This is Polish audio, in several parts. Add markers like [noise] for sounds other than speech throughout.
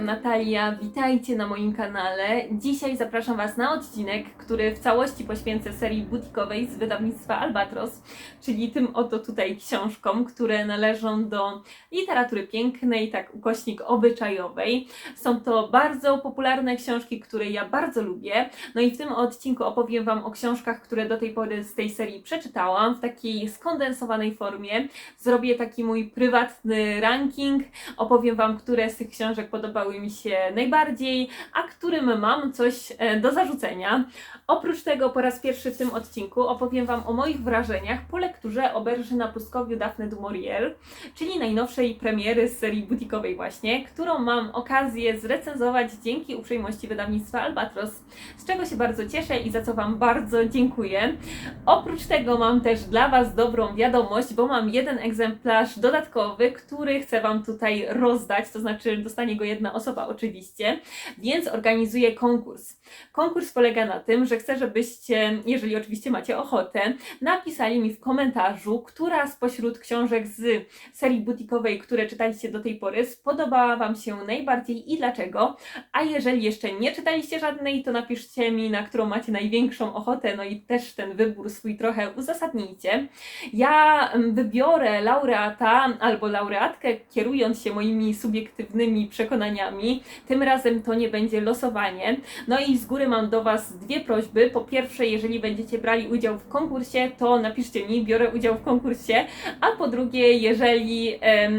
Natalia, witajcie na moim kanale. Dzisiaj zapraszam Was na odcinek, który w całości poświęcę serii butikowej z wydawnictwa Albatros, czyli tym oto tutaj książkom, które należą do literatury pięknej, tak ukośnik obyczajowej. Są to bardzo popularne książki, które ja bardzo lubię. No i w tym odcinku opowiem Wam o książkach, które do tej pory z tej serii przeczytałam w takiej skondensowanej formie. Zrobię taki mój prywatny ranking, opowiem Wam, które z tych książek podobały mi się najbardziej, a którym mam coś e, do zarzucenia. Oprócz tego po raz pierwszy w tym odcinku opowiem Wam o moich wrażeniach po lekturze Oberży na pustkowiu Daphne du Maurier, czyli najnowszej premiery z serii butikowej właśnie, którą mam okazję zrecenzować dzięki uprzejmości wydawnictwa Albatros, z czego się bardzo cieszę i za co Wam bardzo dziękuję. Oprócz tego mam też dla Was dobrą wiadomość, bo mam jeden egzemplarz dodatkowy, który chcę Wam tutaj rozdać, to znaczy dostanie go jedna osoba oczywiście, więc organizuję konkurs. Konkurs polega na tym, że chcę, żebyście, jeżeli oczywiście macie ochotę, napisali mi w komentarzu, która spośród książek z serii butikowej, które czytaliście do tej pory, spodobała Wam się najbardziej i dlaczego. A jeżeli jeszcze nie czytaliście żadnej, to napiszcie mi, na którą macie największą ochotę, no i też ten wybór swój trochę uzasadnijcie. Ja mm, wybiorę laureata albo laureatkę, kierując się moimi subiektywnymi przekonaniami. Tym razem to nie będzie losowanie. No i z góry mam do Was dwie prośby. Po pierwsze, jeżeli będziecie brali udział w konkursie, to napiszcie mi, biorę udział w konkursie. A po drugie, jeżeli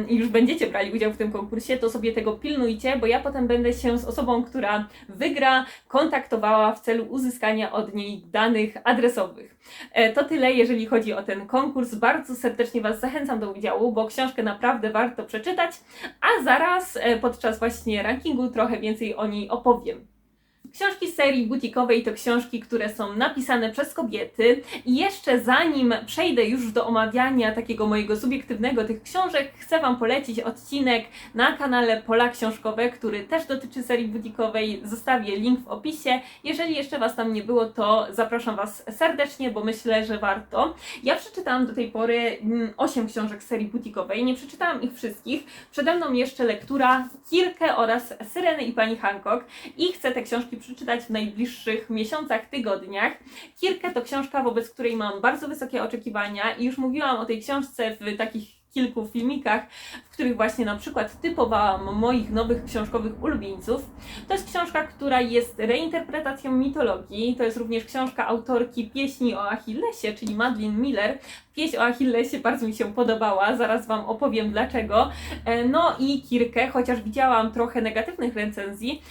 już będziecie brali udział w tym konkursie, to sobie tego pilnujcie, bo ja potem będę się z osobą, która wygra, kontaktowała w celu uzyskania od niej danych adresowych. E, To tyle, jeżeli chodzi o ten konkurs. Bardzo serdecznie Was zachęcam do udziału, bo książkę naprawdę warto przeczytać, a zaraz e, podczas właśnie rankingu trochę więcej o niej opowiem. Książki z serii butikowej to książki, które są napisane przez kobiety. I jeszcze zanim przejdę już do omawiania takiego mojego subiektywnego tych książek, chcę Wam polecić odcinek na kanale Pola Książkowe, który też dotyczy serii butikowej. Zostawię link w opisie. Jeżeli jeszcze Was tam nie było, to zapraszam Was serdecznie, bo myślę, że warto. Ja przeczytałam do tej pory 8 książek z serii butikowej. Nie przeczytałam ich wszystkich. Przede mną jeszcze lektura Kirkę oraz Syreny i Pani Hancock. I chcę te książki przeczytać w najbliższych miesiącach, tygodniach. Kirkę to książka, wobec której mam bardzo wysokie oczekiwania i już mówiłam o tej książce w takich kilku filmikach, w których właśnie na przykład typowałam moich nowych książkowych ulubieńców. To jest książka, która jest reinterpretacją mitologii. To jest również książka autorki pieśni o Achillesie, czyli Madeline Miller. Pieśń o Achillesie bardzo mi się podobała, zaraz Wam opowiem dlaczego. E, No i Kirkę, chociaż widziałam trochę negatywnych recenzji,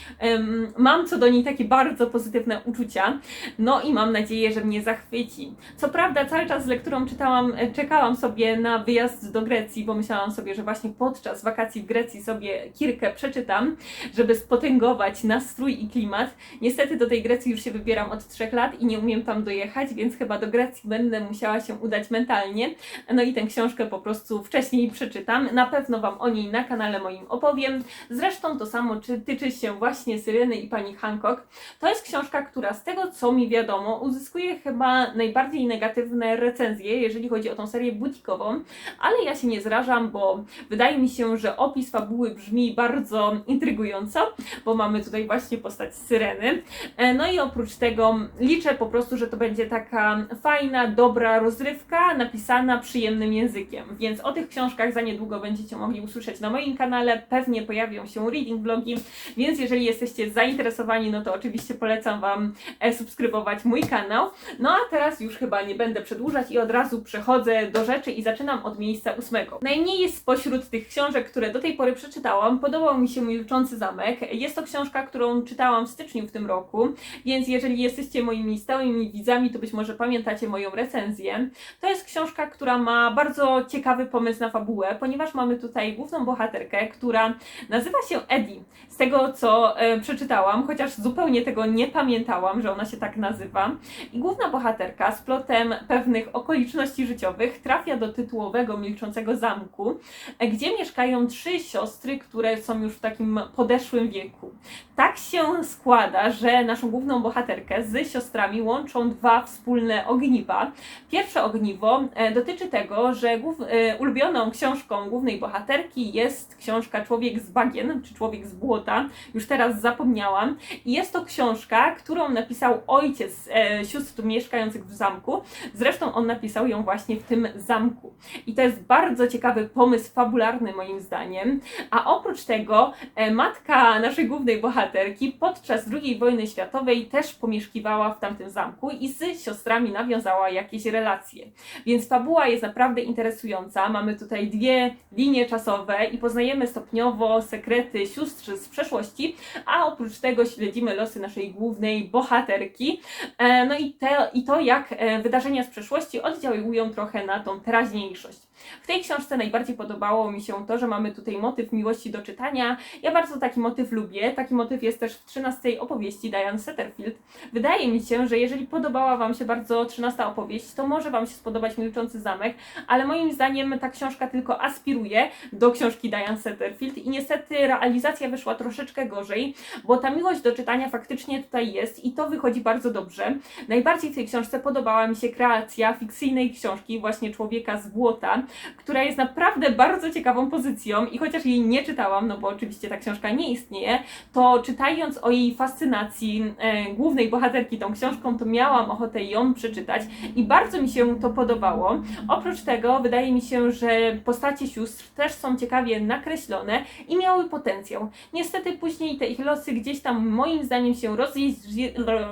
mam co do niej takie bardzo pozytywne uczucia. No i mam nadzieję, że mnie zachwyci. Co prawda cały czas z lekturą czytałam, e, czekałam sobie na wyjazd do Grecji, bo myślałam sobie, że właśnie podczas wakacji w Grecji sobie Kirkę przeczytam, żeby spotęgować nastrój i klimat. Niestety do tej Grecji już się wybieram od trzech lat i nie umiem tam dojechać, więc chyba do Grecji będę musiała się udać mentalnie. No i tę książkę po prostu wcześniej przeczytam. Na pewno Wam o niej na kanale moim opowiem. Zresztą to samo czy tyczy się właśnie Syreny i pani Hancock. To jest książka, która z tego co mi wiadomo uzyskuje chyba najbardziej negatywne recenzje, jeżeli chodzi o tą serię butikową, ale ja się nie zrażam, bo wydaje mi się, że opis fabuły brzmi bardzo intrygująco, bo mamy tutaj właśnie postać Syreny. E, No i oprócz tego liczę po prostu, że to będzie taka fajna, dobra rozrywka, napisana przyjemnym językiem. Więc o tych książkach za niedługo będziecie mogli usłyszeć na moim kanale. Pewnie pojawią się reading blogi, więc jeżeli jesteście zainteresowani, no to oczywiście polecam Wam e, subskrybować mój kanał. No a teraz już chyba nie będę przedłużać i od razu przechodzę do rzeczy i zaczynam od miejsca ósmego. Najmniej spośród tych książek, które do tej pory przeczytałam, podobał mi się Milczący Zamek. Jest to książka, którą czytałam w styczniu w tym roku, więc jeżeli jesteście moimi stałymi widzami, to być może pamiętacie moją recenzję. To jest książka, która ma bardzo ciekawy pomysł na fabułę, ponieważ mamy tutaj główną bohaterkę, która nazywa się Eddie. Z tego co e, przeczytałam, chociaż zupełnie tego nie pamiętałam, że ona się tak nazywa. I główna bohaterka z plotem pewnych okoliczności życiowych trafia do tytułowego milczącego śpiącego zamku, e, gdzie mieszkają trzy siostry, które są już w takim podeszłym wieku. Tak się składa, że naszą główną bohaterkę z siostrami łączą dwa wspólne ogniwa. Pierwsze ogniwo e, dotyczy tego, że e, ulubioną książką głównej bohaterki jest książka Człowiek z bagien, czy Człowiek z błota, już teraz zapomniałam. I jest to książka, którą napisał ojciec sióstr mieszkających w zamku. Zresztą on napisał ją właśnie w tym zamku. I to jest bardzo ciekawy pomysł fabularny moim zdaniem. A oprócz tego e, matka naszej głównej bohaterki podczas II wojny światowej też pomieszkiwała w tamtym zamku i z siostrami nawiązała jakieś relacje. Więc fabuła jest naprawdę interesująca. Mamy tutaj dwie linie czasowe i poznajemy stopniowo sekrety sióstr z przeszłości, a oprócz tego śledzimy losy naszej głównej bohaterki. E, No i, te, i to, jak e, wydarzenia z przeszłości oddziałują trochę na tą teraźniejszość. W tej książce najbardziej podobało mi się to, że mamy tutaj motyw miłości do czytania. Ja bardzo taki motyw lubię. Taki motyw jest też w 13 opowieści Diane Setterfield. Wydaje mi się, że jeżeli podobała Wam się bardzo 13 opowieść, to może Wam się spodobać Milczący Zamek, ale moim zdaniem ta książka tylko aspiruje do książki Diane Setterfield i niestety realizacja wyszła troszeczkę gorzej, bo ta miłość do czytania faktycznie tutaj jest i to wychodzi bardzo dobrze. Najbardziej w tej książce podobała mi się kreacja fikcyjnej książki właśnie Człowieka z Błota, która jest naprawdę bardzo ciekawą pozycją i chociaż jej nie czytałam, no bo oczywiście ta książka nie istnieje, to czytając o jej fascynacji e, głównej bohaterki tą książką, to miałam ochotę ją przeczytać i bardzo mi się to podobało. Oprócz tego wydaje mi się, że postacie sióstr też są ciekawie nakreślone i miały potencjał. Niestety później te ich losy gdzieś tam moim zdaniem się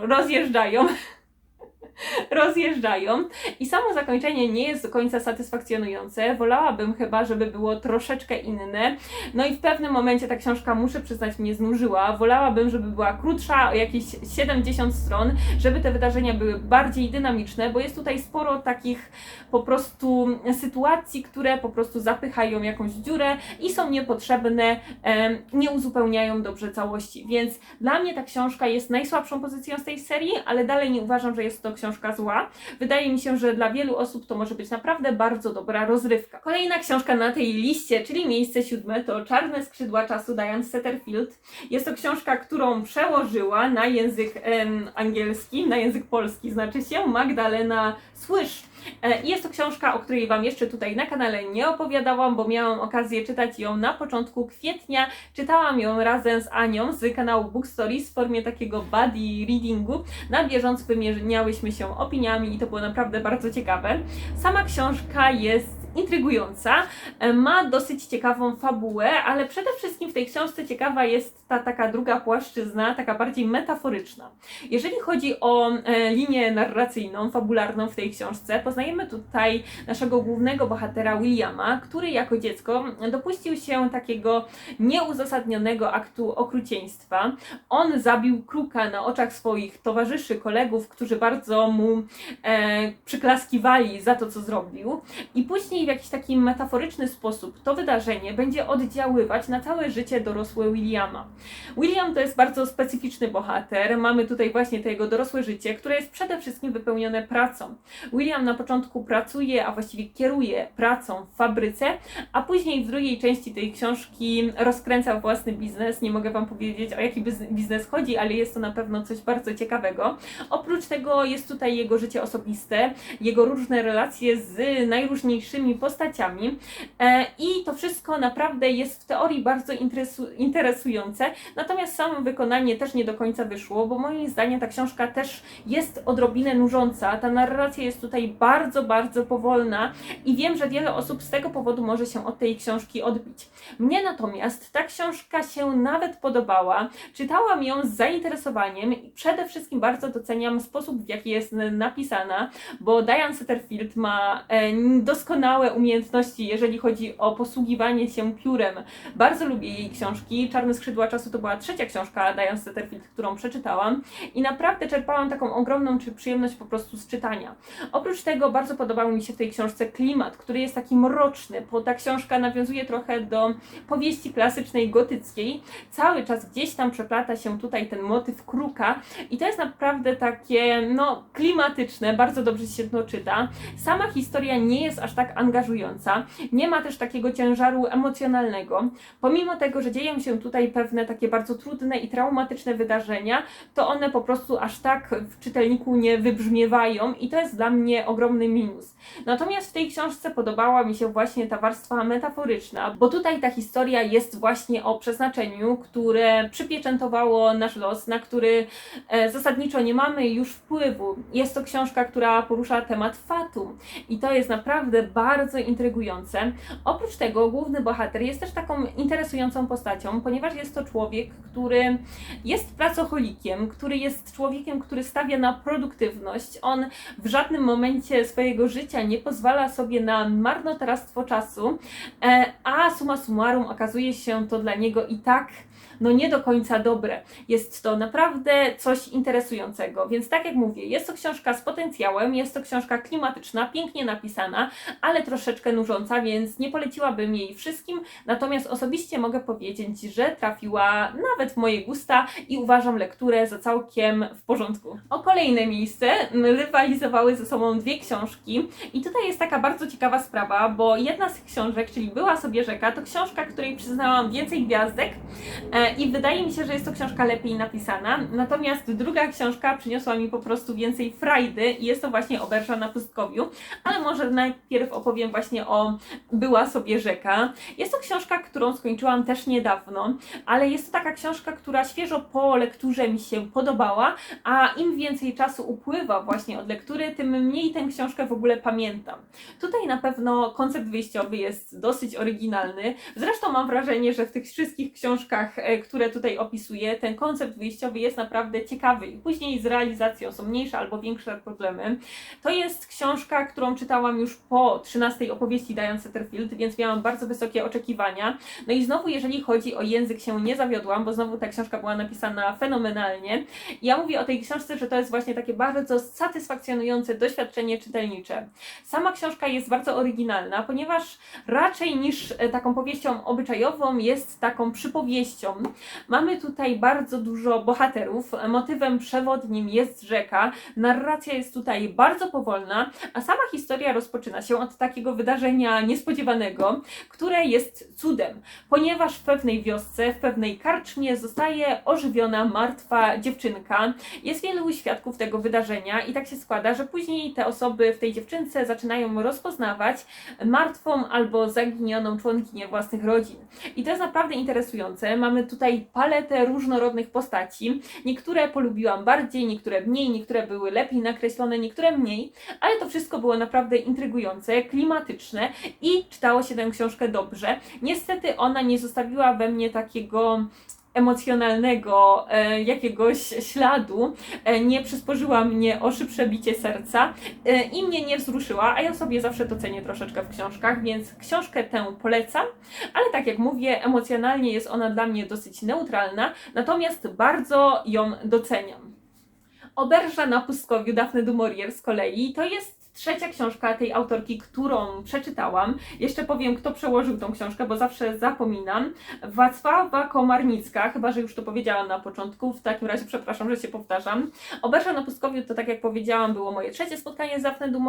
rozjeżdżają [laughs] rozjeżdżają i samo zakończenie nie jest do końca satysfakcjonujące. Wolałabym chyba, żeby było troszeczkę inne. No i w pewnym momencie ta książka, muszę przyznać, mnie znużyła. Wolałabym, żeby była krótsza, o jakieś 70 stron, żeby te wydarzenia były bardziej dynamiczne, bo jest tutaj sporo takich po prostu sytuacji, które po prostu zapychają jakąś dziurę i są niepotrzebne, nie uzupełniają dobrze całości. Więc dla mnie ta książka jest najsłabszą pozycją z tej serii, ale dalej nie uważam, że jest to książka zła. Wydaje mi się, że dla wielu osób to może być naprawdę bardzo dobra rozrywka. Kolejna książka na tej liście, czyli miejsce siódme, to Czarne skrzydła czasu Diane Setterfield. Jest to książka, którą przełożyła na język em, angielski, na język polski, znaczy się Magdalena Słysz. E, Jest to książka, o której Wam jeszcze tutaj na kanale nie opowiadałam, bo miałam okazję czytać ją na początku kwietnia. Czytałam ją razem z Anią z kanału Book Stories w formie takiego buddy readingu. Na bieżąco wymieniałyśmy się opiniami i to było naprawdę bardzo ciekawe. Sama książka jest intrygująca, e, ma dosyć ciekawą fabułę, ale przede wszystkim w tej książce ciekawa jest ta taka druga płaszczyzna, taka bardziej metaforyczna. Jeżeli chodzi o e, linię narracyjną, fabularną w tej książce, poznajemy tutaj naszego głównego bohatera Williama, który jako dziecko dopuścił się takiego nieuzasadnionego aktu okrucieństwa. On zabił kruka na oczach swoich towarzyszy, kolegów, którzy bardzo mu e, przyklaskiwali za to, co zrobił. I później w jakiś taki metaforyczny sposób to wydarzenie będzie oddziaływać na całe życie dorosłe Williama. William to jest bardzo specyficzny bohater. Mamy tutaj właśnie to jego dorosłe życie, które jest przede wszystkim wypełnione pracą. William na początku pracuje, a właściwie kieruje pracą w fabryce, a później w drugiej części tej książki rozkręcał własny biznes. Nie mogę Wam powiedzieć o jaki biz- biznes chodzi, ale jest to na pewno coś bardzo ciekawego. Oprócz tego jest tutaj jego życie osobiste, jego różne relacje z najróżniejszymi postaciami e, i to wszystko naprawdę jest w teorii bardzo interesu- interesujące, natomiast samo wykonanie też nie do końca wyszło, bo moim zdaniem ta książka też jest odrobinę nużąca. Ta narracja jest tutaj bardzo, bardzo powolna i wiem, że wiele osób z tego powodu może się od tej książki odbić. Mnie natomiast ta książka się nawet podobała. Czytałam ją z zainteresowaniem i przede wszystkim bardzo doceniam sposób, w jaki jest napisana, bo Diane Setterfield ma e, doskonałe umiejętności, jeżeli chodzi o posługiwanie się piórem. Bardzo lubię jej książki. Czarne skrzydła czasu to była trzecia książka Diane Setterfield, którą przeczytałam i naprawdę czerpałam taką ogromną czy przyjemność po prostu z czytania. Oprócz tego bardzo podobał mi się w tej książce klimat, który jest taki mroczny, bo ta książka nawiązuje trochę do powieści klasycznej gotyckiej. Cały czas gdzieś tam przeplata się tutaj ten motyw kruka i to jest naprawdę takie, no, klimatyczne, bardzo dobrze się to czyta. Sama historia nie jest aż tak angażująca, nie ma też takiego ciężaru emocjonalnego. Pomimo tego, że dzieją się tutaj pewne takie bardzo trudne i traumatyczne wydarzenia, to one po prostu aż tak w czytelniku nie wybrzmiewają i to jest dla mnie ogromny minus. Natomiast w tej książce podobała mi się właśnie ta warstwa metaforyczna, bo tutaj ta historia jest właśnie o przeznaczeniu, które przypieczętowało nasz los, na który e, zasadniczo nie mamy już wpływu. Jest to książka, która porusza temat fatum i to jest naprawdę bardzo intrygujące. Oprócz tego główny bohater jest też taką interesującą postacią, ponieważ jest to człowiek, który jest pracocholikiem, który jest człowiekiem, który stawia na produktywność. On w żadnym momencie swojego życia nie pozwala sobie na marnotrawstwo czasu, e, a summa summarum okazuje się to dla niego i tak no nie do końca dobre. Jest to naprawdę coś interesującego. Więc tak jak mówię, jest to książka z potencjałem, jest to książka klimatyczna, pięknie napisana, ale troszeczkę nużąca, więc nie poleciłabym jej wszystkim. Natomiast osobiście mogę powiedzieć, że trafiła nawet w moje gusta i uważam lekturę za całkiem w porządku. O kolejne miejsce rywalizowały ze sobą dwie książki i tutaj jest taka bardzo ciekawa sprawa, bo jedna z książek, czyli Była sobie rzeka, to książka, której przyznałam więcej gwiazdek e, i wydaje mi się, że jest to książka lepiej napisana. Natomiast druga książka przyniosła mi po prostu więcej frajdy i jest to właśnie Oberża na pustkowiu. Ale może najpierw opowiem właśnie o Była sobie rzeka. Jest to książka, którą skończyłam też niedawno, ale jest to taka książka, która świeżo po lekturze mi się podobała, a im więcej czasu upływa właśnie od lektury, tym mniej tę książkę w ogóle pamiętam. Tutaj na pewno koncept wyjściowy jest dosyć oryginalny. Zresztą mam wrażenie, że w tych wszystkich książkach, e, które tutaj opisuję, ten koncept wyjściowy jest naprawdę ciekawy i później z realizacją są mniejsze albo większe problemy. To jest książka, którą czytałam już po 13 opowieści Diane Setterfield, więc miałam bardzo wysokie oczekiwania. No i znowu, jeżeli chodzi o język, się nie zawiodłam, bo znowu ta książka była napisana fenomenalnie. Ja mówię o tej książce, że to jest właśnie takie bardzo satysfakcjonujące doświadczenie czytelnicze. Sama książka jest bardzo oryginalna, ponieważ raczej niż e, taką powieścią obyczajową jest taką przypowieścią. Mamy tutaj bardzo dużo bohaterów. Motywem przewodnim jest rzeka. Narracja jest tutaj bardzo powolna, a sama historia rozpoczyna się od takiego wydarzenia niespodziewanego, które jest cudem, ponieważ w pewnej wiosce, w pewnej karczmie zostaje ożywiona martwa dziewczynka. Jest wielu świadków tego wydarzenia i tak się składa, że później te osoby w tej dziewczynce zaczynają rozpoznawać martwą albo zaginioną członkinię własnych rodzin. I to jest naprawdę interesujące. Mamy tutaj paletę różnorodnych postaci. Niektóre polubiłam bardziej, niektóre mniej, niektóre były lepiej nakreślone, niektóre mniej, ale to wszystko było naprawdę intrygujące, klimatyczne i czytało się tę książkę dobrze. Niestety ona nie zostawiła we mnie takiego emocjonalnego e, jakiegoś śladu, e, nie przysporzyła mnie o szybsze bicie serca e, i mnie nie wzruszyła, a ja sobie zawsze to cenię troszeczkę w książkach, więc książkę tę polecam, ale tak jak mówię, emocjonalnie jest ona dla mnie dosyć neutralna, natomiast bardzo ją doceniam. Oberża na pustkowiu Daphne du Maurier z kolei to jest trzecia książka tej autorki, którą przeczytałam. Jeszcze powiem, kto przełożył tą książkę, bo zawsze zapominam. Wacława Komarnicka, chyba że już to powiedziałam na początku, w takim razie przepraszam, że się powtarzam. Oberża na pustkowiu to tak jak powiedziałam, było moje trzecie spotkanie z Daphne du.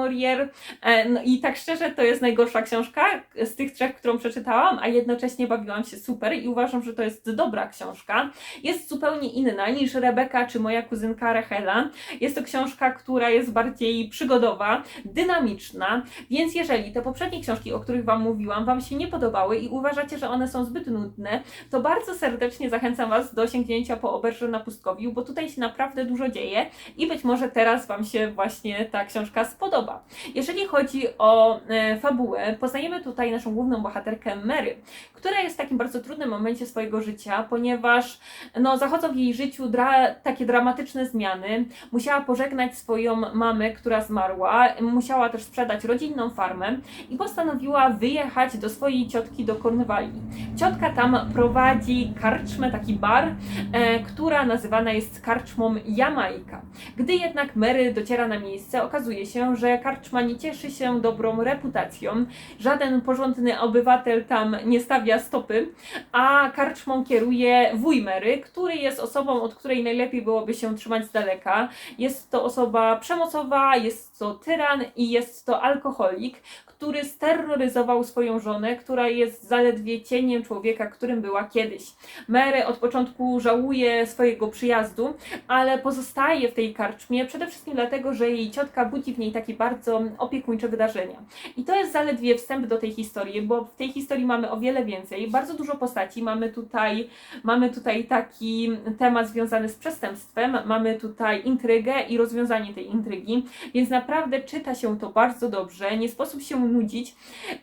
E, no i tak szczerze, to jest najgorsza książka z tych trzech, którą przeczytałam, a jednocześnie bawiłam się super i uważam, że to jest dobra książka. Jest zupełnie inna niż Rebeka czy moja kuzynka Rachela. Jest to książka, która jest bardziej przygodowa, dynamiczna, więc jeżeli te poprzednie książki, o których Wam mówiłam, Wam się nie podobały i uważacie, że one są zbyt nudne, to bardzo serdecznie zachęcam Was do sięgnięcia po Oberże na pustkowiu, bo tutaj się naprawdę dużo dzieje i być może teraz Wam się właśnie ta książka spodoba. Jeżeli chodzi o e, fabułę, poznajemy tutaj naszą główną bohaterkę Mary, która jest w takim bardzo trudnym momencie swojego życia, ponieważ no, zachodzą w jej życiu dra takie dramatyczne zmiany. Musiała pożegnać swoją mamę, która zmarła, musiała też sprzedać rodzinną farmę i postanowiła wyjechać do swojej ciotki do Kornwalii. Ciotka tam prowadzi karczmę, taki bar, e, która nazywana jest karczmą Jamajka. Gdy jednak Mary dociera na miejsce, okazuje się, że karczma nie cieszy się dobrą reputacją. Żaden porządny obywatel tam nie stawia stopy, a karczmą kieruje wuj Mary, który jest osobą, od której najlepiej byłoby się trzymać z daleka. Jest to osoba przemocowa, jest to tyran, i jest to alkoholik, który steroryzował swoją żonę, która jest zaledwie cieniem człowieka, którym była kiedyś. Mary od początku żałuje swojego przyjazdu, ale pozostaje w tej karczmie przede wszystkim dlatego, że jej ciotka budzi w niej takie bardzo opiekuńcze wydarzenia. I to jest zaledwie wstęp do tej historii, bo w tej historii mamy o wiele więcej, bardzo dużo postaci. Mamy tutaj, mamy tutaj taki temat związany z przestępstwem, mamy tutaj intrygę i rozwiązanie tej intrygi, więc naprawdę czyta się to bardzo dobrze, nie sposób się nudzić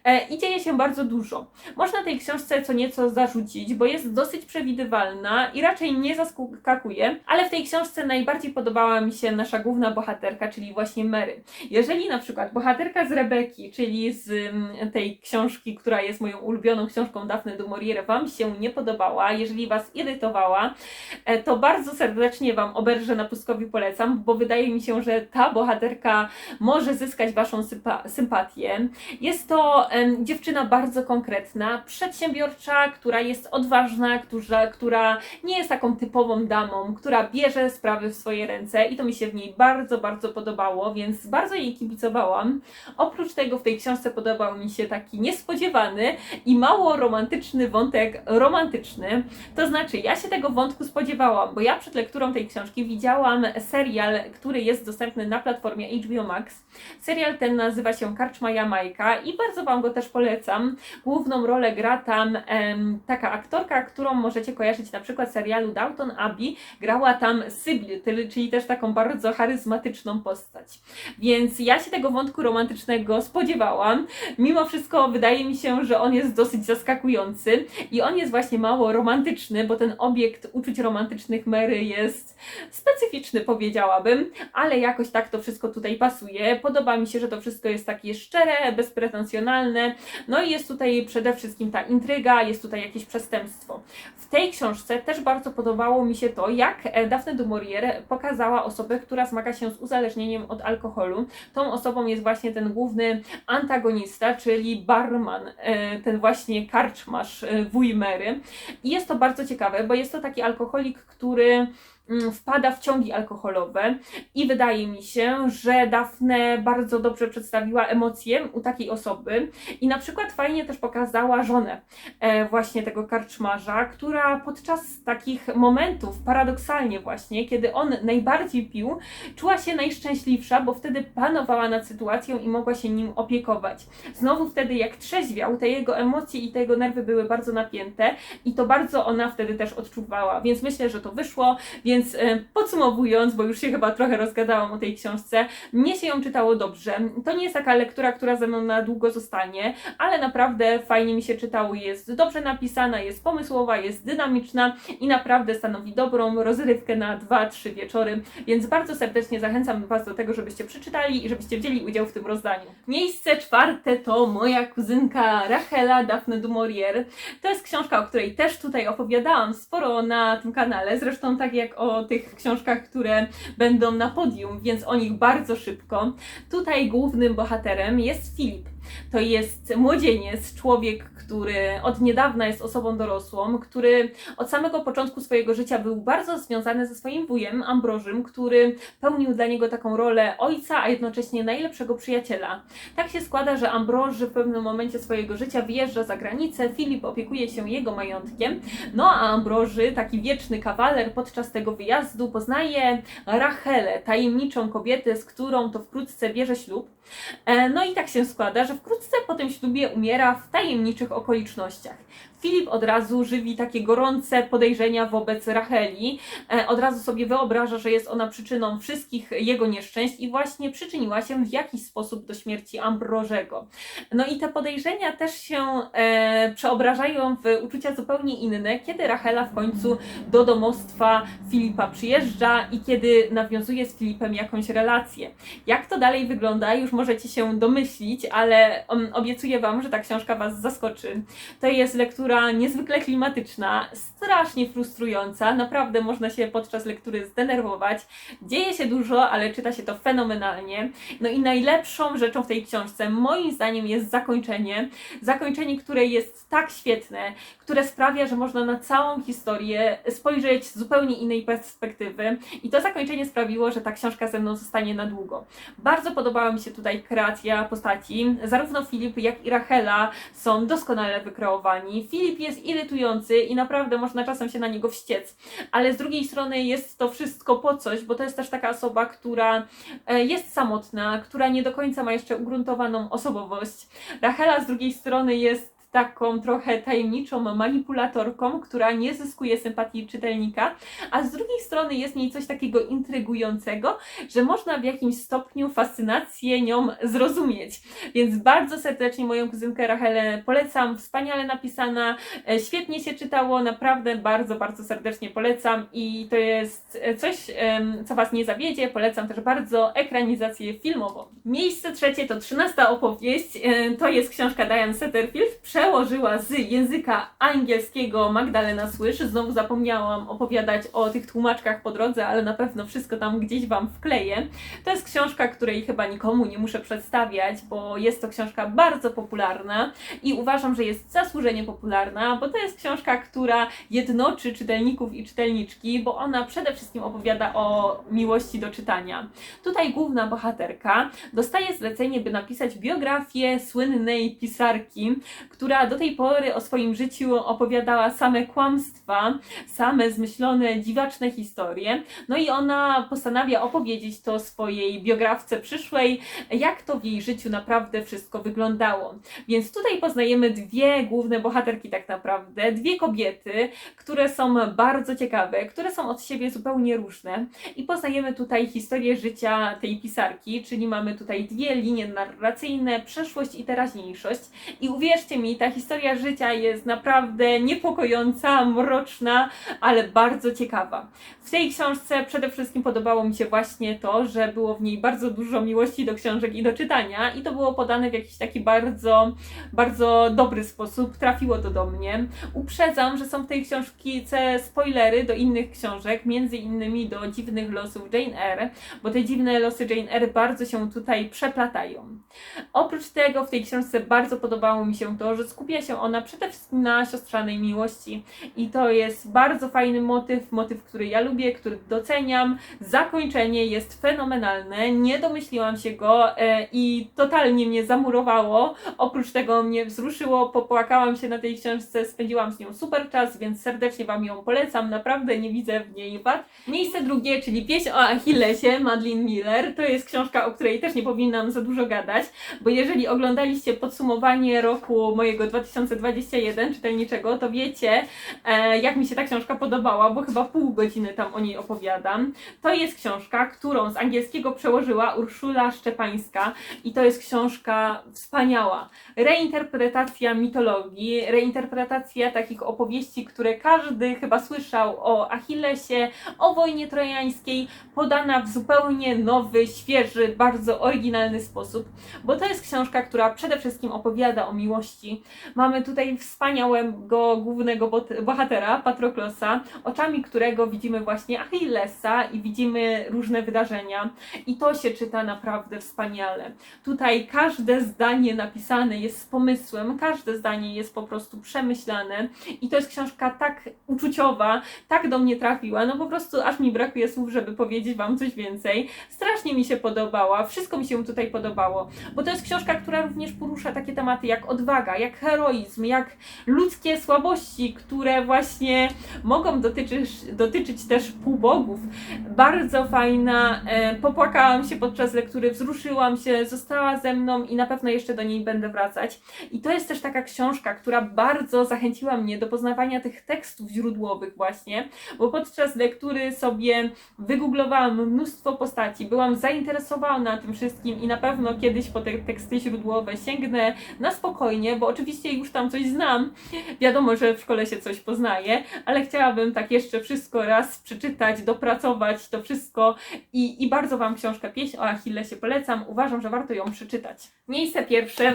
e, i dzieje się bardzo dużo. Można tej książce co nieco zarzucić, bo jest dosyć przewidywalna i raczej nie zaskakuje, ale w tej książce najbardziej podobała mi się nasza główna bohaterka, czyli właśnie Mary. Jeżeli na przykład bohaterka z Rebeki, czyli z mm, tej książki, która jest moją ulubioną książką Daphne du Maurier, Wam się nie podobała, jeżeli Was irytowała, e, to bardzo serdecznie Wam oberżę na pustkowi polecam, bo wydaje mi się, że ta bohaterka może zyskać Waszą sympa- sympatię. Jest to em, dziewczyna bardzo konkretna, przedsiębiorcza, która jest odważna, która, która nie jest taką typową damą, która bierze sprawy w swoje ręce i to mi się w niej bardzo, bardzo podobało, więc bardzo jej kibicowałam. Oprócz tego w tej książce podobał mi się taki niespodziewany i mało romantyczny wątek romantyczny. To znaczy, ja się tego wątku spodziewałam, bo ja przed lekturą tej książki widziałam serial, który jest dostępny na platformie HBO Max. Serial ten nazywa się Karczma I bardzo Wam go też polecam. Główną rolę gra tam em, taka aktorka, którą możecie kojarzyć na przykład z serialu Downton Abbey. Grała tam Sybil, czyli też taką bardzo charyzmatyczną postać. Więc ja się tego wątku romantycznego spodziewałam. Mimo wszystko wydaje mi się, że on jest dosyć zaskakujący i on jest właśnie mało romantyczny, bo ten obiekt uczuć romantycznych Mary jest specyficzny, powiedziałabym, ale jakoś tak to wszystko tutaj pasuje. Podoba mi się, że to wszystko jest takie szczere, bezpretensjonalne. No i jest tutaj przede wszystkim ta intryga, jest tutaj jakieś przestępstwo. W tej książce też bardzo podobało mi się to, jak e, Daphne du Maurier pokazała osobę, która zmaga się z uzależnieniem od alkoholu. Tą osobą jest właśnie ten główny antagonista, czyli barman, e, ten właśnie karczmarz, e, wuj. I jest to bardzo ciekawe, bo jest to taki alkoholik, który wpada w ciągi alkoholowe i wydaje mi się, że Dafne bardzo dobrze przedstawiła emocje u takiej osoby i na przykład fajnie też pokazała żonę e, właśnie tego karczmarza, która podczas takich momentów, paradoksalnie właśnie, kiedy on najbardziej pił, czuła się najszczęśliwsza, bo wtedy panowała nad sytuacją i mogła się nim opiekować. Znowu wtedy jak trzeźwiał, te jego emocje i te jego nerwy były bardzo napięte i to bardzo ona wtedy też odczuwała, więc myślę, że to wyszło, więc e, podsumowując, bo już się chyba trochę rozgadałam o tej książce, mnie się ją czytało dobrze. To nie jest taka lektura, która ze mną na długo zostanie, ale naprawdę fajnie mi się czytało, jest dobrze napisana, jest pomysłowa, jest dynamiczna i naprawdę stanowi dobrą rozrywkę na 2-3 wieczory, więc bardzo serdecznie zachęcam Was do tego, żebyście przeczytali i żebyście wzięli udział w tym rozdaniu. Miejsce czwarte to moja kuzynka Rachela Daphne du Maurier. To jest książka, o której też tutaj opowiadałam sporo na tym kanale, zresztą tak jak o tych książkach, które będą na podium, więc o nich bardzo szybko. Tutaj głównym bohaterem jest Filip. To jest młodzieniec, człowiek, który od niedawna jest osobą dorosłą, który od samego początku swojego życia był bardzo związany ze swoim wujem, Ambrożym, który pełnił dla niego taką rolę ojca, a jednocześnie najlepszego przyjaciela. Tak się składa, że Ambroży w pewnym momencie swojego życia wyjeżdża za granicę, Filip opiekuje się jego majątkiem, no a Ambroży, taki wieczny kawaler, podczas tego wyjazdu poznaje Rachelę, tajemniczą kobietę, z którą to wkrótce bierze ślub. E, No i tak się składa, że wkrótce po tym ślubie umiera w tajemniczych okolicznościach. Filip od razu żywi takie gorące podejrzenia wobec Racheli. E, Od razu sobie wyobraża, że jest ona przyczyną wszystkich jego nieszczęść i właśnie przyczyniła się w jakiś sposób do śmierci Ambrożego. No i te podejrzenia też się e, przeobrażają w uczucia zupełnie inne, kiedy Rachela w końcu do domostwa Filipa przyjeżdża i kiedy nawiązuje z Filipem jakąś relację. Jak to dalej wygląda, już możecie się domyślić, ale um, obiecuję Wam, że ta książka Was zaskoczy. To jest lektura lektura niezwykle klimatyczna, strasznie frustrująca, naprawdę można się podczas lektury zdenerwować. Dzieje się dużo, ale czyta się to fenomenalnie. No i najlepszą rzeczą w tej książce, moim zdaniem, jest zakończenie. Zakończenie, które jest tak świetne, które sprawia, że można na całą historię spojrzeć z zupełnie innej perspektywy. I to zakończenie sprawiło, że ta książka ze mną zostanie na długo. Bardzo podobała mi się tutaj kreacja postaci. Zarówno Filip, jak i Rachela są doskonale wykreowani. Filip jest irytujący i naprawdę można czasem się na niego wściec, ale z drugiej strony jest to wszystko po coś, bo to jest też taka osoba, która e, jest samotna, która nie do końca ma jeszcze ugruntowaną osobowość. Rachela z drugiej strony jest taką trochę tajemniczą manipulatorką, która nie zyskuje sympatii czytelnika, a z drugiej strony jest w niej coś takiego intrygującego, że można w jakimś stopniu fascynację nią zrozumieć. Więc bardzo serdecznie moją kuzynkę Rachelę polecam, wspaniale napisana, e, świetnie się czytało, naprawdę bardzo, bardzo serdecznie polecam i to jest e, coś, co Was nie zawiedzie. Polecam też bardzo ekranizację filmową. Miejsce trzecie to trzynasta opowieść. E, To jest książka Diane Setterfield. Przełożyła z języka angielskiego Magdalena Słysz. Znowu zapomniałam opowiadać o tych tłumaczkach po drodze, ale na pewno wszystko tam gdzieś Wam wkleję. To jest książka, której chyba nikomu nie muszę przedstawiać, bo jest to książka bardzo popularna i uważam, że jest zasłużenie popularna, bo to jest książka, która jednoczy czytelników i czytelniczki, bo ona przede wszystkim opowiada o miłości do czytania. Tutaj główna bohaterka dostaje zlecenie, by napisać biografię słynnej pisarki, która do tej pory o swoim życiu opowiadała same kłamstwa, same zmyślone, dziwaczne historie. No i ona postanawia opowiedzieć to swojej biografce przyszłej, jak to w jej życiu naprawdę wszystko wyglądało. Więc tutaj poznajemy dwie główne bohaterki, tak naprawdę, dwie kobiety, które są bardzo ciekawe, które są od siebie zupełnie różne. I poznajemy tutaj historię życia tej pisarki, czyli mamy tutaj dwie linie narracyjne, przeszłość i teraźniejszość. I uwierzcie mi, ta historia życia jest naprawdę niepokojąca, mroczna, ale bardzo ciekawa. W tej książce przede wszystkim podobało mi się właśnie to, że było w niej bardzo dużo miłości do książek i do czytania, i to było podane w jakiś taki bardzo, bardzo dobry sposób. Trafiło to do mnie. Uprzedzam, że są w tej książce spoilery do innych książek, między innymi do dziwnych losów Jane Eyre, bo te dziwne losy Jane Eyre bardzo się tutaj przeplatają. Oprócz tego w tej książce bardzo podobało mi się to, że skupia się ona przede wszystkim na siostrzanej miłości i to jest bardzo fajny motyw, motyw, który ja lubię, który doceniam. Zakończenie jest fenomenalne, nie domyśliłam się go e, i totalnie mnie zamurowało. Oprócz tego mnie wzruszyło, popłakałam się na tej książce, spędziłam z nią super czas, więc serdecznie Wam ją polecam. Naprawdę nie widzę w niej wad. Miejsce drugie, czyli Pieśń o Achillesie, Madeline Miller. To jest książka, o której też nie powinnam za dużo gadać, bo jeżeli oglądaliście podsumowanie roku mojego 2021 czytelniczego, to wiecie, e, jak mi się ta książka podobała, bo chyba pół godziny tam o niej opowiadam. To jest książka, którą z angielskiego przełożyła Urszula Szczepańska i to jest książka wspaniała. Reinterpretacja mitologii, reinterpretacja takich opowieści, które każdy chyba słyszał o Achillesie, o wojnie trojańskiej, podana w zupełnie nowy, świeży, bardzo oryginalny sposób, bo to jest książka, która przede wszystkim opowiada o miłości. Mamy tutaj wspaniałego głównego bohatera, Patroklosa, oczami którego widzimy właśnie Achillesa i widzimy różne wydarzenia i to się czyta naprawdę wspaniale. Tutaj każde zdanie napisane jest z pomysłem, każde zdanie jest po prostu przemyślane i to jest książka tak uczuciowa, tak do mnie trafiła, no po prostu aż mi brakuje słów, żeby powiedzieć Wam coś więcej. Strasznie mi się podobała, wszystko mi się tutaj podobało, bo to jest książka, która również porusza takie tematy jak odwaga, jak heroizm, jak ludzkie słabości, które właśnie mogą dotyczyć, dotyczyć też półbogów. Bardzo fajna, e, popłakałam się podczas lektury, wzruszyłam się, została ze mną i na pewno jeszcze do niej będę wracać. I to jest też taka książka, która bardzo zachęciła mnie do poznawania tych tekstów źródłowych właśnie, bo podczas lektury sobie wygooglowałam mnóstwo postaci, byłam zainteresowana tym wszystkim i na pewno kiedyś po te teksty źródłowe sięgnę na spokojnie, bo oczywiście oczywiście już tam coś znam. Wiadomo, że w szkole się coś poznaje, ale chciałabym tak jeszcze wszystko raz przeczytać, dopracować to wszystko i, i bardzo Wam książkę Pieśń o Achillesie polecam. Uważam, że warto ją przeczytać. Miejsce pierwsze.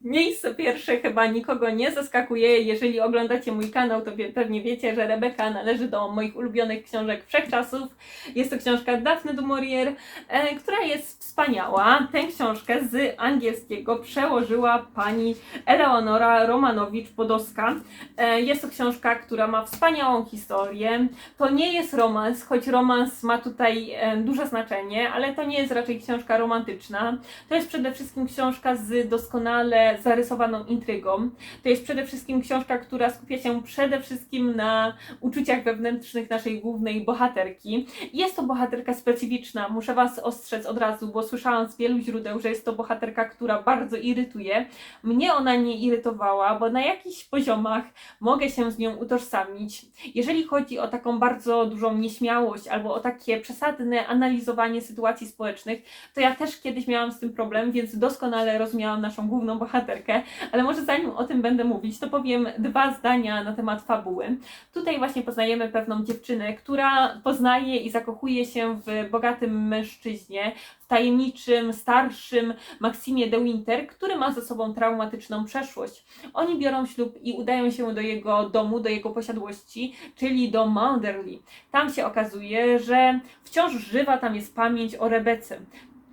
Miejsce pierwsze chyba nikogo nie zaskakuje. Jeżeli oglądacie mój kanał, to pewnie wiecie, że Rebeka należy do moich ulubionych książek wszechczasów. Jest to książka Daphne du Maurier, e, która jest wspaniała. Tę książkę z angielskiego przełożyła pani Eleonora Romanowicz-Podolska. E, jest to książka, która ma wspaniałą historię. To nie jest romans, choć romans ma tutaj e, duże znaczenie, ale to nie jest raczej książka romantyczna. To jest przede wszystkim książka z doskonale zarysowaną intrygą. To jest przede wszystkim książka, która skupia się przede wszystkim na uczuciach wewnętrznych naszej głównej bohaterki. Jest to bohaterka specyficzna, muszę Was ostrzec od razu, bo słyszałam z wielu źródeł, że jest to bohaterka, która bardzo irytuje. Mnie ona nie irytowała, bo na jakichś poziomach mogę się z nią utożsamić. Jeżeli chodzi o taką bardzo dużą nieśmiałość albo o takie przesadne analizowanie sytuacji społecznych, to ja też kiedyś miałam z tym problem, więc doskonale rozumiałam naszą główną bohaterkę, ale może zanim o tym będę mówić, to powiem dwa zdania na temat fabuły. Tutaj właśnie poznajemy pewną dziewczynę, która poznaje i zakochuje się w bogatym mężczyźnie, tajemniczym, starszym Maximie de Winter, który ma za sobą traumatyczną przeszłość. Oni biorą ślub i udają się do jego domu, do jego posiadłości, czyli do Manderley. Tam się okazuje, że wciąż żywa tam jest pamięć o Rebece.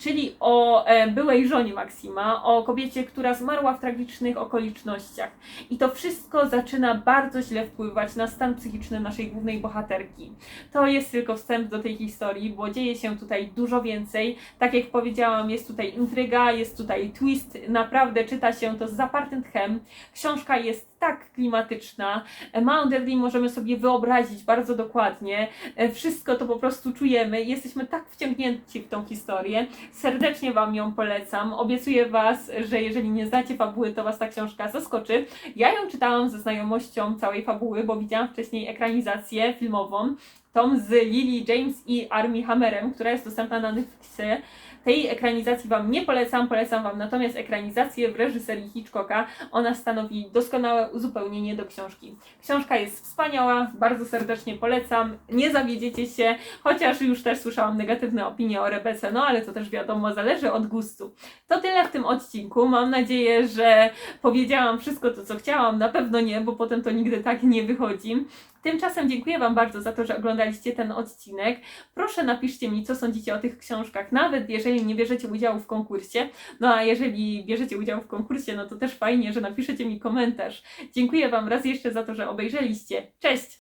Czyli o e, byłej żonie Maksima, o kobiecie, która zmarła w tragicznych okolicznościach. I to wszystko zaczyna bardzo źle wpływać na stan psychiczny naszej głównej bohaterki. To jest tylko wstęp do tej historii, bo dzieje się tutaj dużo więcej. Tak jak powiedziałam, jest tutaj intryga, jest tutaj twist. Naprawdę czyta się to z zapartym tchem. Książka jest tak klimatyczna. Maunderly możemy sobie wyobrazić bardzo dokładnie. E, Wszystko to po prostu czujemy. Jesteśmy tak wciągnięci w tą historię. Serdecznie Wam ją polecam. Obiecuję Was, że jeżeli nie znacie fabuły, to Was ta książka zaskoczy. Ja ją czytałam ze znajomością całej fabuły, bo widziałam wcześniej ekranizację filmową. Tom z Lily James i Armie Hammerem, która jest dostępna na Netflixie. Tej ekranizacji Wam nie polecam, polecam Wam natomiast ekranizację w reżyserii Hitchcocka. Ona stanowi doskonałe uzupełnienie do książki. Książka jest wspaniała, bardzo serdecznie polecam. Nie zawiedziecie się, chociaż już też słyszałam negatywne opinie o Rebece, no ale to też wiadomo, zależy od gustu. To tyle w tym odcinku. Mam nadzieję, że powiedziałam wszystko to, co chciałam. Na pewno nie, bo potem to nigdy tak nie wychodzi. Tymczasem dziękuję Wam bardzo za to, że oglądaliście ten odcinek. Proszę napiszcie mi, co sądzicie o tych książkach, nawet jeżeli nie bierzecie udziału w konkursie. No a jeżeli bierzecie udział w konkursie, no to też fajnie, że napiszecie mi komentarz. Dziękuję Wam raz jeszcze za to, że obejrzeliście. Cześć!